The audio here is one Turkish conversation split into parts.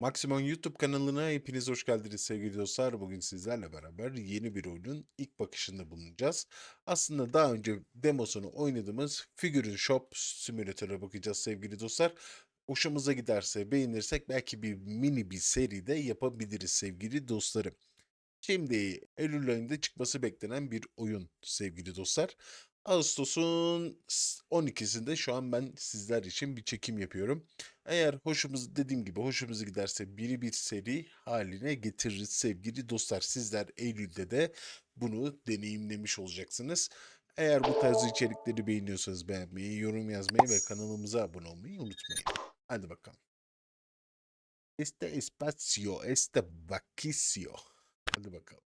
Maximum YouTube kanalına hepiniz hoş geldiniz sevgili dostlar. Bugün sizlerle beraber yeni bir oyunun ilk bakışında bulunacağız. Aslında daha önce demosunu oynadığımız Figure Shop Simulator'a bakacağız sevgili dostlar. Hoşumuza giderse, beğenirsek belki bir mini bir seri de yapabiliriz sevgili dostlarım. Şimdi Eylül ayında çıkması beklenen bir oyun sevgili dostlar. Ağustos'un s- 12'sinde şu an ben sizler için bir çekim yapıyorum. Eğer hoşumuz dediğim gibi hoşumuza giderse biri bir seri haline getiririz sevgili dostlar. Sizler Eylül'de de bunu deneyimlemiş olacaksınız. Eğer bu tarz içerikleri beğeniyorsanız beğenmeyi, yorum yazmayı ve kanalımıza abone olmayı unutmayın. Hadi bakalım. Este espacio, este vaquicio. Hadi bakalım.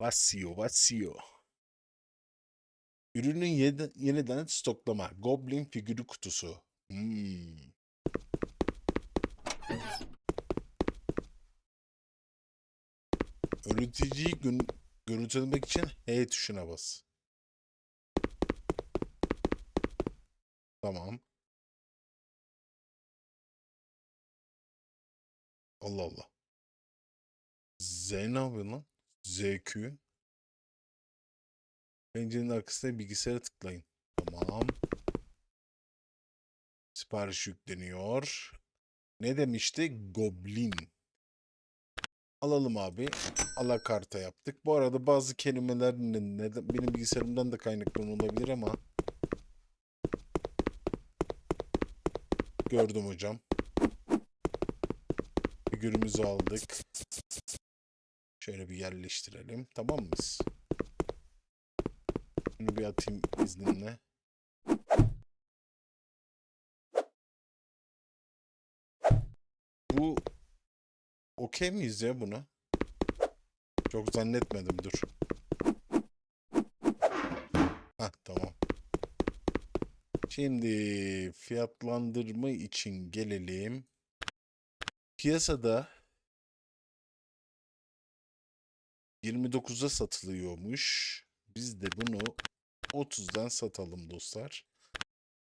Vacío, vacío. Ürünün yeniden stoklama. Goblin figürü kutusu. Hmm. Öğreticiyi gün, görüntülemek için H tuşuna bas. Tamam. Allah Allah. Z ne yapıyor lan? ZQ. Pencerenin arkasına bilgisayara tıklayın. Tamam. Sipariş yükleniyor. Ne demişti? Goblin. Alalım abi. Alakarta yaptık. Bu arada bazı kelimeler ne- neden benim bilgisayarımdan da kaynaklı olabilir ama gördüm hocam. Figürümüzü aldık. Şöyle bir yerleştirelim. Tamam mıyız? Bunu bir atayım izninle. Bu okey miyiz ya buna? Çok zannetmedim dur. Hah tamam. Şimdi fiyatlandırma için gelelim. Piyasada 29'a satılıyormuş. Biz de bunu 30'dan satalım dostlar.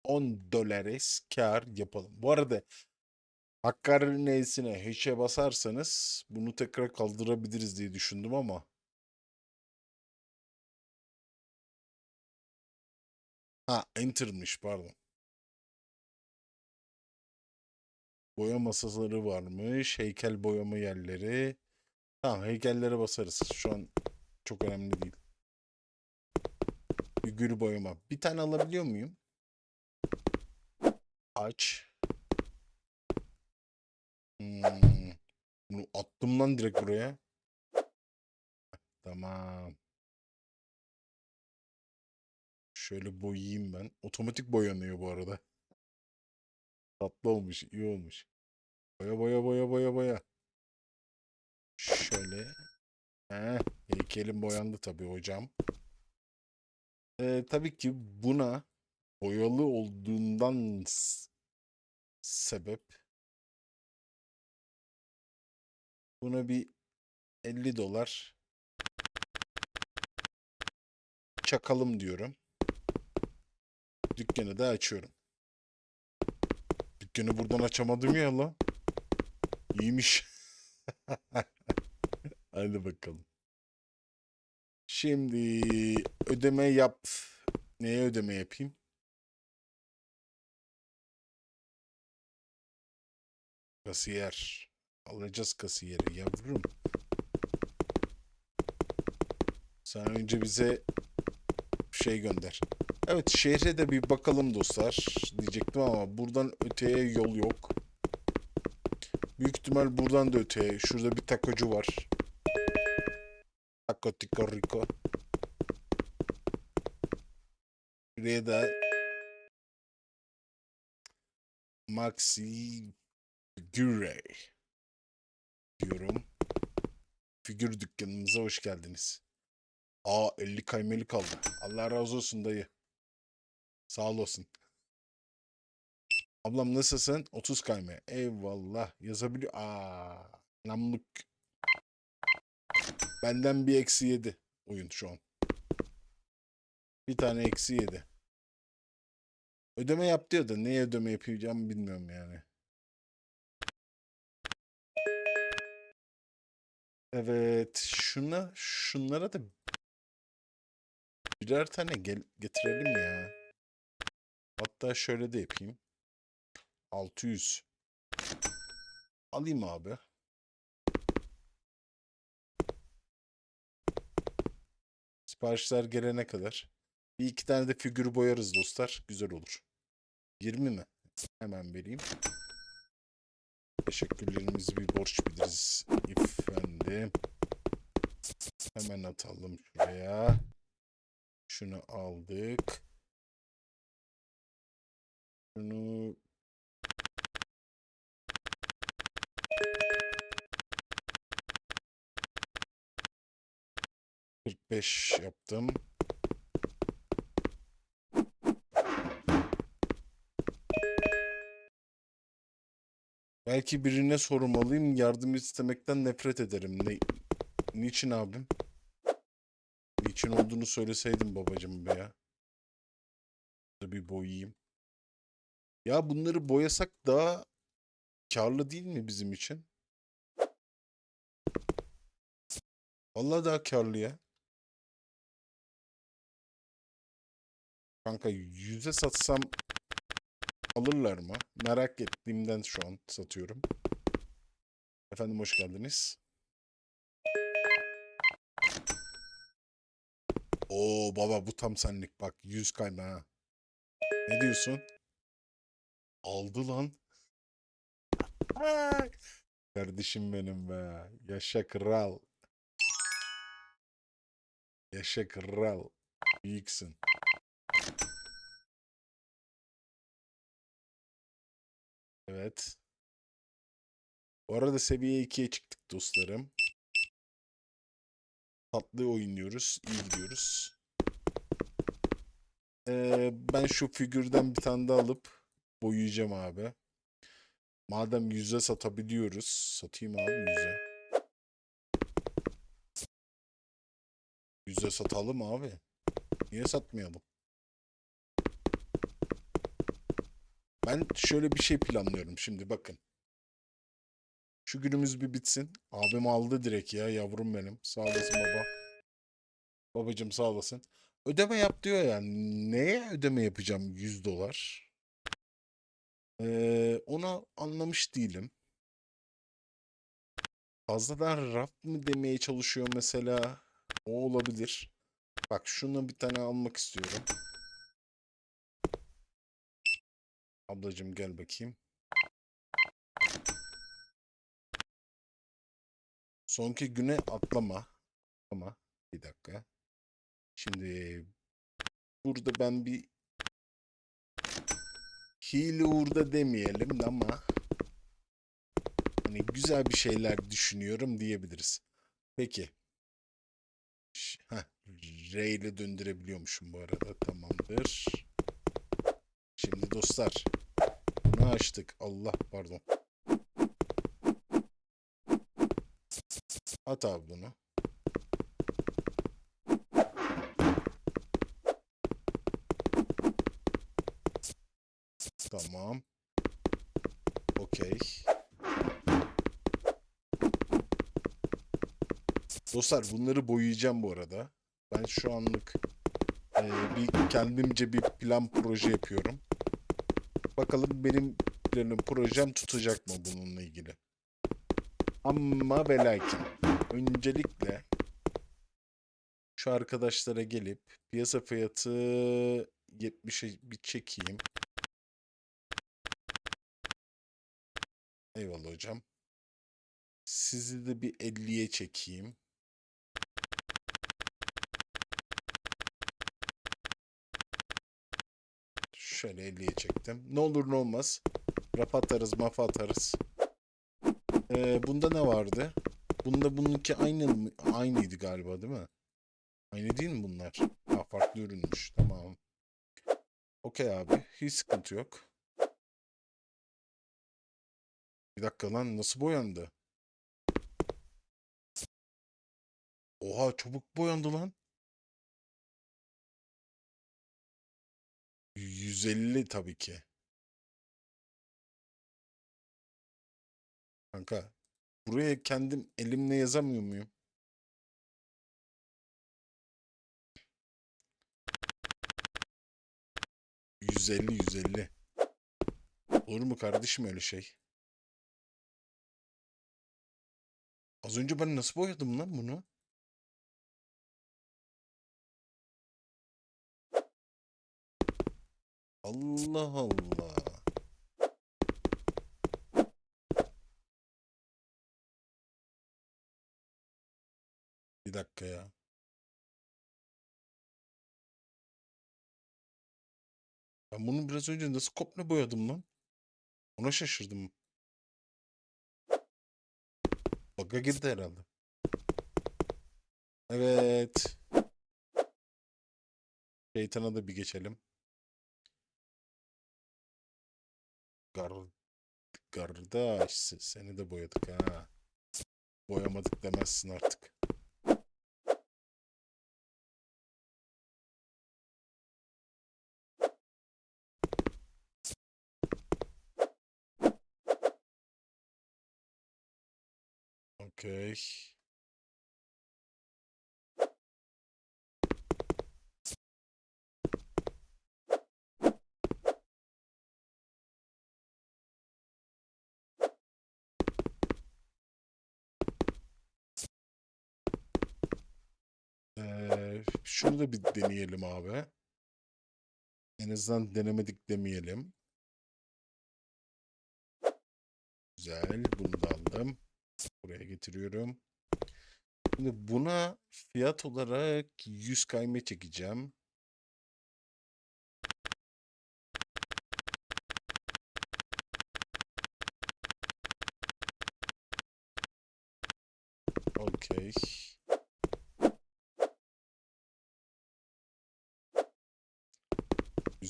10 dolares kar yapalım. Bu arada Hakkari'nin E'sine hiçe basarsanız bunu tekrar kaldırabiliriz diye düşündüm ama ha enter'mış pardon. Boya masaları varmış. Heykel boyama yerleri. Tamam heykellere basarız. Şu an çok önemli değil. Figür boyama. Bir tane alabiliyor muyum? Aç. Hmm. Bunu attım lan direkt buraya. Tamam. Şöyle boyayayım ben. Otomatik boyanıyor bu arada. Tatlı olmuş, iyi olmuş. Boya boya boya boya boya. Şöyle. Heh, heykelim boyandı tabii hocam. Ee, tabii ki buna boyalı olduğundan sebep buna bir 50 dolar çakalım diyorum. Dükkanı da açıyorum. Dükkanı buradan açamadım ya lan. İyiymiş. Hadi bakalım. Şimdi ödeme yap. Neye ödeme yapayım? Kasiyer. Alacağız kasiyeri yavrum. Sen önce bize şey gönder. Evet şehre de bir bakalım dostlar diyecektim ama buradan öteye yol yok. Büyük ihtimal buradan da öteye. Şurada bir takocu var. Taco Rico. Buraya da Maxi Figure diyorum. Figür dükkanımıza hoş geldiniz. Aa 50 kaymeli kaldı. Allah razı olsun dayı. Sağ olasın. Ablam nasılsın? 30 kayme. Eyvallah. Yazabiliyor. Aa, namluk. Benden bir eksi yedi oyun şu an. Bir tane eksi yedi. Ödeme yap diyor da neye ödeme yapacağımı bilmiyorum yani. Evet. Şuna, şunlara da birer tane gel getirelim ya. Hatta şöyle de yapayım. 600. Alayım abi. Siparişler gelene kadar. Bir iki tane de figürü boyarız dostlar. Güzel olur. 20 mi? Hemen vereyim. Teşekkürlerimizi bir borç biliriz. Efendim. Hemen atalım şuraya. Şunu aldık. Şunu Kırk beş yaptım. Belki birine sormalıyım. Yardım istemekten nefret ederim. Ne, niçin abim? Niçin olduğunu söyleseydim babacım be ya. Bir boyayayım. Ya bunları boyasak daha karlı değil mi bizim için? Vallahi daha karlı ya. Kanka yüze satsam alırlar mı? Merak ettiğimden şu an satıyorum. Efendim hoş geldiniz. Oo baba bu tam senlik bak 100 kayma ha. Ne diyorsun? Aldı lan. Kardeşim benim be. Yaşa kral. Yaşa kral. Büyüksün. Evet. Bu arada seviye 2'ye çıktık dostlarım. Tatlı oynuyoruz. iyi gidiyoruz. Ee, ben şu figürden bir tane daha alıp boyayacağım abi. Madem yüze satabiliyoruz. Satayım abi yüze. Yüze satalım abi. Niye satmayalım? Ben şöyle bir şey planlıyorum şimdi bakın. Şu günümüz bir bitsin. Abim aldı direkt ya yavrum benim. Sağ olasın baba. Babacım sağ olasın. Ödeme yap diyor ya. Neye ödeme yapacağım 100 dolar? Ee, onu anlamış değilim. Fazladan raf mı demeye çalışıyor mesela? O olabilir. Bak şunu bir tane almak istiyorum. Ablacım gel bakayım. Sonki güne atlama. Ama bir dakika. Şimdi burada ben bir hile uğurda demeyelim de ama hani güzel bir şeyler düşünüyorum diyebiliriz. Peki. Heh, R ile döndürebiliyormuşum bu arada. Tamamdır. Şimdi dostlar. Bunu açtık. Allah pardon. At abi bunu. Tamam. Okey. Dostlar bunları boyayacağım bu arada. Ben şu anlık eee, bir kendimce bir plan proje yapıyorum. Bakalım benim planım projem tutacak mı bununla ilgili. Ama ve lakin öncelikle şu arkadaşlara gelip piyasa fiyatı 70'e bir çekeyim. Eyvallah hocam. Sizi de bir 50'ye çekeyim. Şöyle 50'ye çektim. Ne olur ne olmaz. Rap atarız, maf atarız. Ee, bunda ne vardı? Bunda bununki aynı? Aynıydı galiba değil mi? Aynı değil mi bunlar? Ha, farklı ürünmüş. Tamam. Okey abi. Hiç sıkıntı yok. Bir dakika lan nasıl boyandı? Oha çabuk boyandı lan. 150 tabii ki. Kanka Buraya kendim elimle yazamıyor muyum? Yüz elli, yüz elli. Olur mu kardeşim öyle şey? Az önce ben nasıl boyadım lan bunu? Allah Allah. Bir dakika ya. Ben bunu biraz önce nasıl komple boyadım lan? Ona şaşırdım. Bug'a girdi herhalde. Evet. Şeytana da bir geçelim. Gar Kardeş se- seni de boyadık ha. Boyamadık demezsin artık. Okey. Ee, şunu da bir deneyelim abi. En azından denemedik demeyelim. Güzel. Bunu da aldım. Buraya getiriyorum. Şimdi buna fiyat olarak 100 kayme çekeceğim. Okey.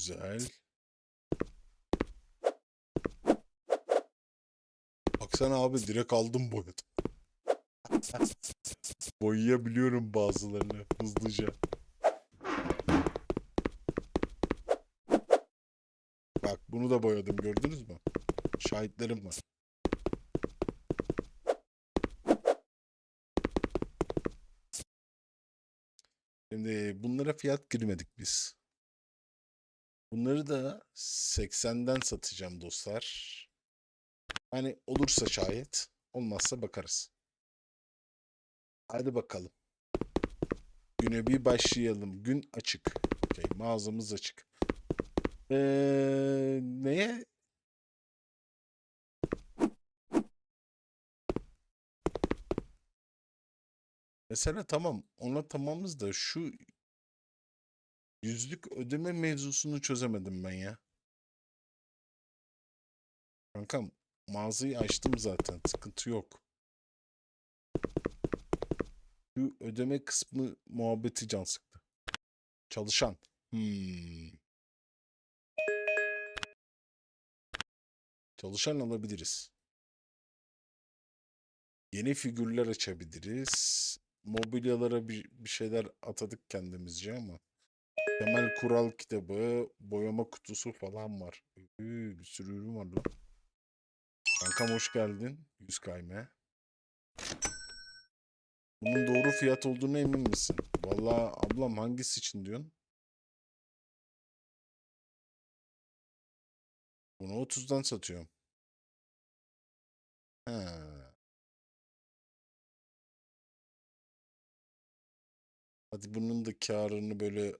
Güzel. Baksana abi direkt aldım boyadım. Boyayabiliyorum bazılarını hızlıca. Bak bunu da boyadım gördünüz mü? Şahitlerim var. Şimdi bunlara fiyat girmedik biz. Bunları da 80'den satacağım dostlar. Hani olursa şayet, olmazsa bakarız. Hadi bakalım. Güne bir başlayalım. Gün açık. Okey, mağazamız açık. Ee, neye? Mesela tamam, ona tamamız da şu yüzlük ödeme mevzusunu çözemedim ben ya. Kankam mağazayı açtım zaten. Sıkıntı yok. Şu ödeme kısmı muhabbeti can sıktı. Çalışan. Hmm. Çalışan alabiliriz. Yeni figürler açabiliriz. Mobilyalara bir, bir şeyler atadık kendimizce ama. Temel kural kitabı, boyama kutusu falan var. Üü, bir sürü ürün var lan. Kankam hoş geldin. 100 kayme. Bunun doğru fiyat olduğuna emin misin? Vallahi ablam hangisi için diyorsun? Bunu 30'dan satıyorum. He. Hadi bunun da karını böyle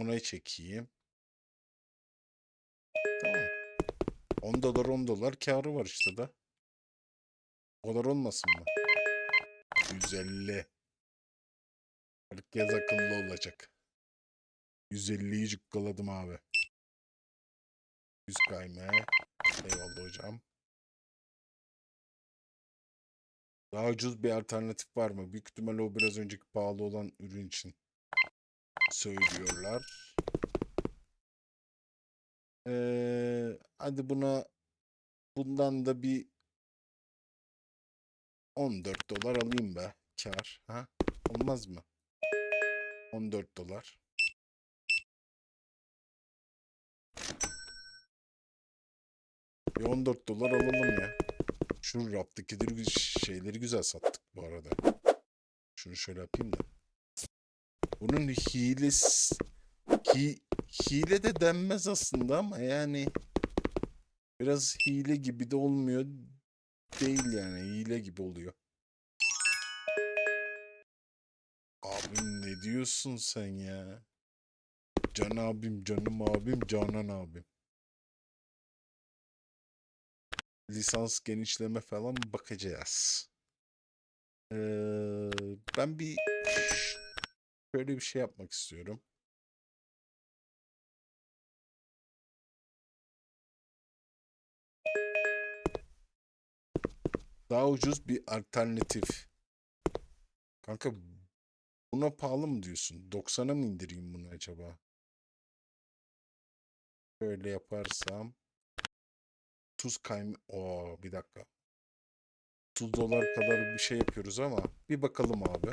ona çekeyim. Tamam. 10 dolar 10 dolar karı var işte da. O kadar olmasın mı? 150. Herkes akıllı olacak. 150'yi cukkaladım abi. 100 kayme. Eyvallah hocam. Daha ucuz bir alternatif var mı? Büyük ihtimalle o biraz önceki pahalı olan ürün için söylüyorlar. Ee, hadi buna bundan da bir 14 dolar alayım be. Kar. Ha? Olmaz mı? 14 dolar. Bir 14 dolar alalım ya. Şu raptakileri gü- şeyleri güzel sattık bu arada. Şunu şöyle yapayım da. Bunun hilesi hi, hile de denmez aslında ama yani biraz hile gibi de olmuyor değil yani hile gibi oluyor. Abim ne diyorsun sen ya? Can abim, canım abim, Canan abim. Lisans genişleme falan bakacağız. Ee, ben bir şöyle bir şey yapmak istiyorum. Daha ucuz bir alternatif. Kanka buna pahalı mı diyorsun? 90'a mı indireyim bunu acaba? Şöyle yaparsam tuz kaym... Oo bir dakika. 30 dolar kadar bir şey yapıyoruz ama bir bakalım abi.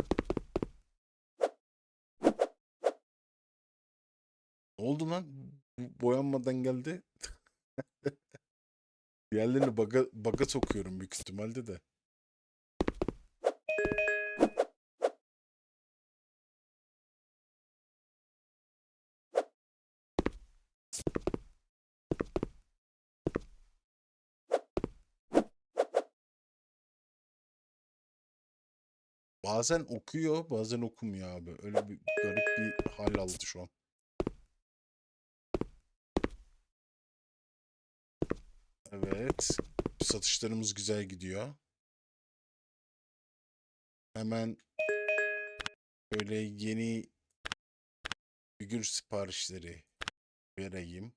Oldu lan? Boyanmadan geldi. Diğerlerini baga, baga sokuyorum büyük ihtimalle de. Bazen okuyor, bazen okumuyor abi. Öyle bir garip bir hal aldı şu an. Evet. Satışlarımız güzel gidiyor. Hemen böyle yeni figür siparişleri vereyim.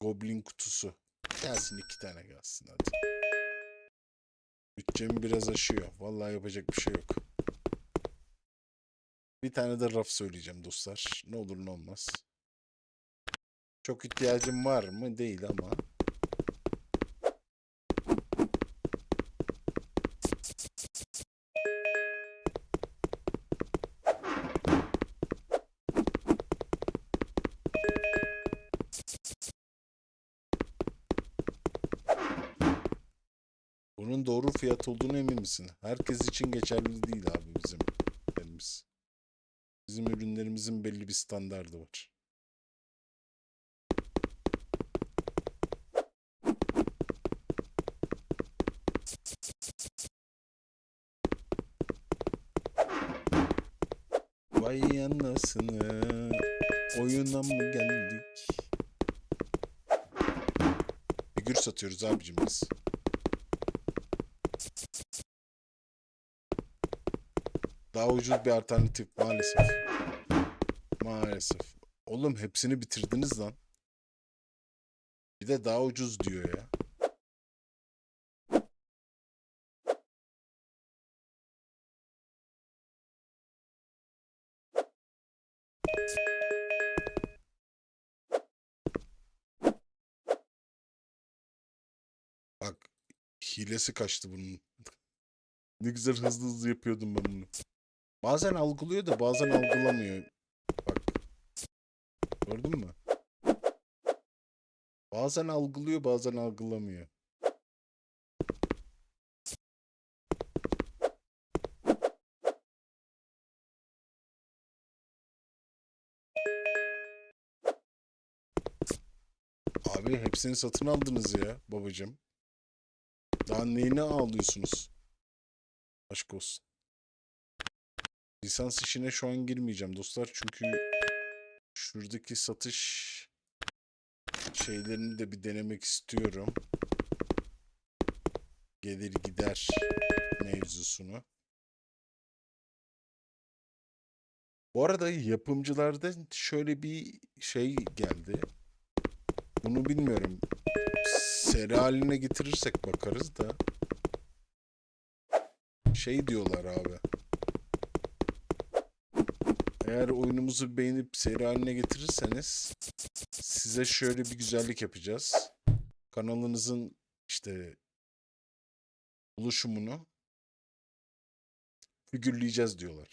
Goblin kutusu. Gelsin iki tane gelsin hadi. Bütçemi biraz aşıyor. Vallahi yapacak bir şey yok. Bir tane de raf söyleyeceğim dostlar. Ne olur ne olmaz. Çok ihtiyacım var mı? Değil ama. Bunun doğru fiyat olduğunu emin misin? Herkes için geçerli değil abi bizim ürünlerimiz. Bizim ürünlerimizin belli bir standardı var. Vay anasını oyuna mı geldik? Figür satıyoruz abicim biz. Daha ucuz bir alternatif maalesef. Maalesef. Oğlum hepsini bitirdiniz lan. Bir de daha ucuz diyor ya. Hilesi kaçtı bunun. Ne güzel hızlı hızlı yapıyordum ben bunu. Bazen algılıyor da bazen algılamıyor. Bak. Gördün mü? Bazen algılıyor bazen algılamıyor. Abi hepsini satın aldınız ya babacığım. Daha neyine ağlıyorsunuz? Aşk olsun. Lisans işine şu an girmeyeceğim dostlar çünkü şuradaki satış şeylerini de bir denemek istiyorum. Gelir gider mevzusunu. Bu arada yapımcılarda şöyle bir şey geldi. Bunu bilmiyorum. Seri haline getirirsek bakarız da. Şey diyorlar abi. Eğer oyunumuzu beğenip seri haline getirirseniz size şöyle bir güzellik yapacağız. Kanalınızın işte oluşumunu figürleyeceğiz diyorlar.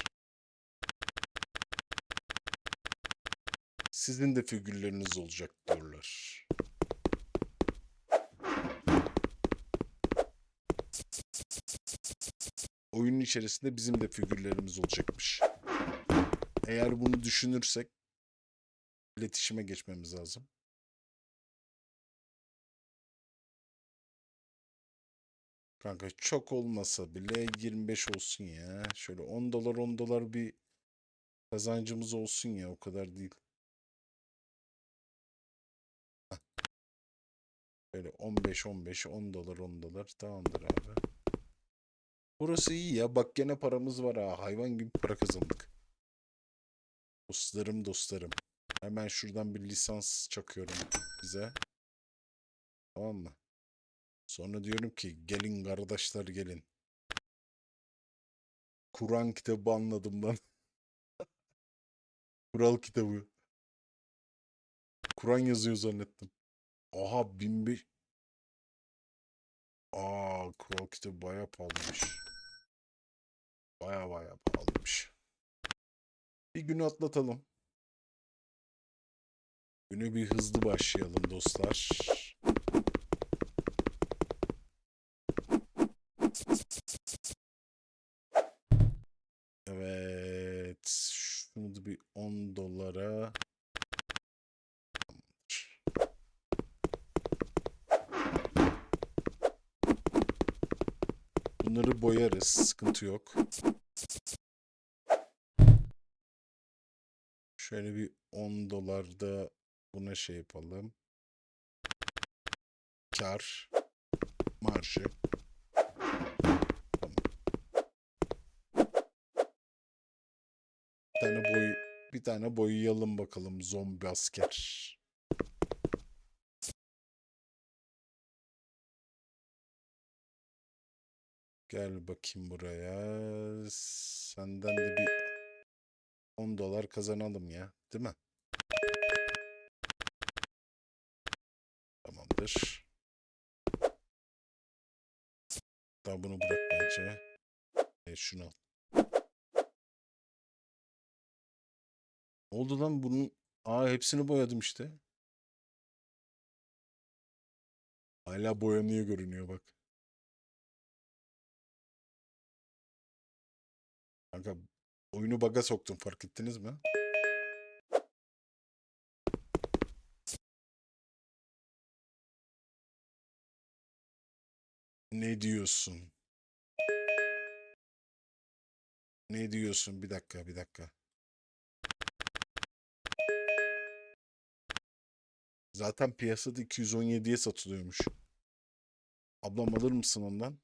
Sizin de figürleriniz olacak diyorlar. Oyunun içerisinde bizim de figürlerimiz olacakmış. Eğer bunu düşünürsek iletişime geçmemiz lazım. Kanka çok olmasa bile 25 olsun ya. Şöyle 10 dolar 10 dolar bir kazancımız olsun ya o kadar değil. Böyle 15 15 10 dolar 10 dolar tamamdır abi. Burası iyi ya. Bak gene paramız var ha. Hayvan gibi para kazandık. Dostlarım dostlarım. Hemen şuradan bir lisans çakıyorum bize. Tamam mı? Sonra diyorum ki gelin kardeşler gelin. Kur'an kitabı anladım lan. Kural kitabı. Kur'an yazıyor zannettim. Aha 1500 Aa kural kitabı bayağı pahalıymış. Baya baya pahalıymış. Bir günü atlatalım. Günü bir hızlı başlayalım dostlar. Evet. Şunu da bir 10 dolara. Bunları boyarız. Sıkıntı yok. Şöyle bir 10 dolar da buna şey yapalım. Kar. Marjı. Tamam. Bir tane boy bir tane boyayalım bakalım zombi asker. Gel bakayım buraya. Senden de bir 10 dolar kazanalım ya, değil mi? Tamamdır. Daha bunu bırak bence. E, şunu al. Oldu lan bunun? Aa hepsini boyadım işte. Hala boyanıyor görünüyor bak. Kanka oyunu baga soktum fark ettiniz mi? Ne diyorsun? Ne diyorsun? Bir dakika, bir dakika. Zaten piyasada 217'ye satılıyormuş. Ablam alır mısın ondan?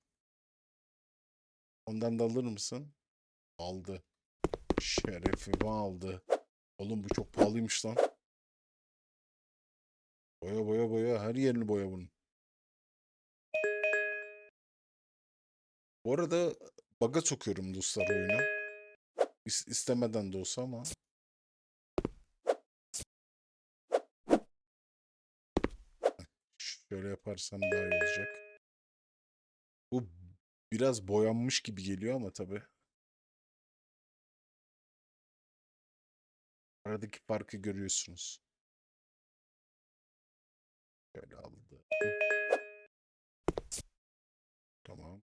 Ondan da alır mısın? Aldı. Şerefimi aldı. Oğlum bu çok pahalıymış lan. Boya boya boya. Her yerini boya bunun. Bu arada baga sokuyorum dostlar oyunu. İs- istemeden de olsa ama. Şöyle yaparsam daha iyi olacak. Bu biraz boyanmış gibi geliyor ama tabii. Aradaki farkı görüyorsunuz. Şöyle aldım. Tamam.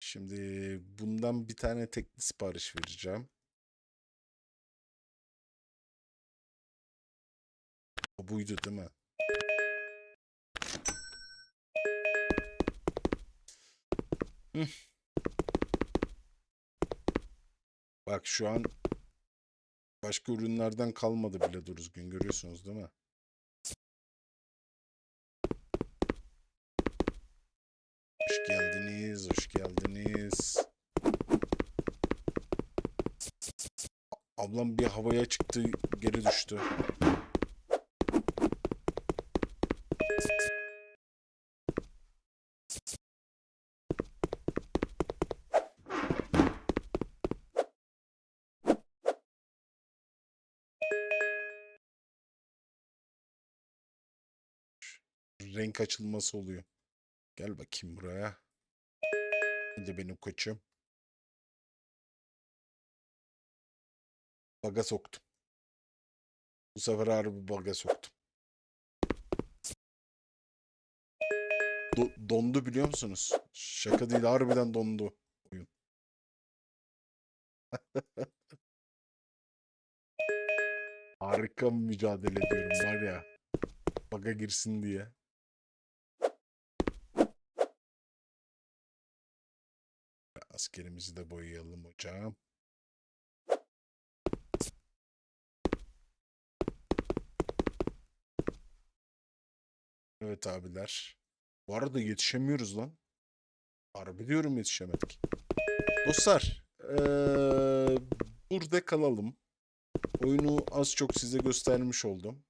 Şimdi bundan bir tane tekli sipariş vereceğim. O buydu değil mi? Hıh. Bak şu an başka ürünlerden kalmadı bile düzgün görüyorsunuz değil mi? Hoş geldiniz, hoş geldiniz. Ablam bir havaya çıktı, geri düştü. Renk açılması oluyor. Gel bakayım buraya. Hadi benim koçum. Baga soktum. Bu sefer harbi baga soktum. do- dondu biliyor musunuz? Şaka değil harbiden dondu oyun. Harika mücadele ediyorum var ya. Baga girsin diye. Askerimizi de boyayalım hocam. Evet abiler. Bu arada yetişemiyoruz lan. Harbi diyorum yetişemedik. Dostlar, eee, burada kalalım. Oyunu az çok size göstermiş oldum.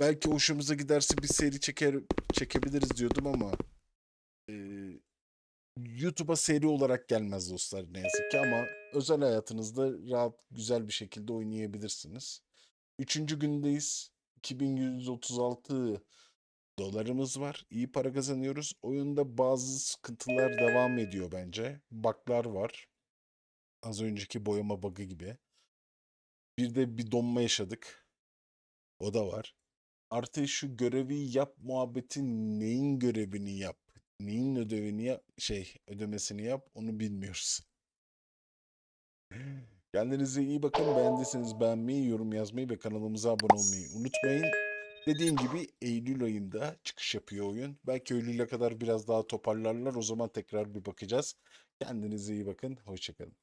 Belki hoşumuza giderse bir seri çeker çekebiliriz diyordum ama eee, YouTube'a seri olarak gelmez dostlar ne yazık ki ama özel hayatınızda rahat güzel bir şekilde oynayabilirsiniz. Üçüncü gündeyiz. 2136 dolarımız var. İyi para kazanıyoruz. Oyunda bazı sıkıntılar devam ediyor bence. Bug'lar var. Az önceki boyama bug'ı gibi. Bir de bir donma yaşadık. O da var. Artı şu görevi yap muhabbeti neyin görevini yap, neyin ödevini yap, şey ödemesini yap onu bilmiyoruz. Kendinize iyi bakın. Beğendiyseniz beğenmeyi, yorum yazmayı ve kanalımıza abone olmayı unutmayın. Dediğim gibi Eylül ayında çıkış yapıyor oyun. Belki Eylül'e kadar biraz daha toparlarlar. O zaman tekrar bir bakacağız. Kendinize iyi bakın. Hoşçakalın.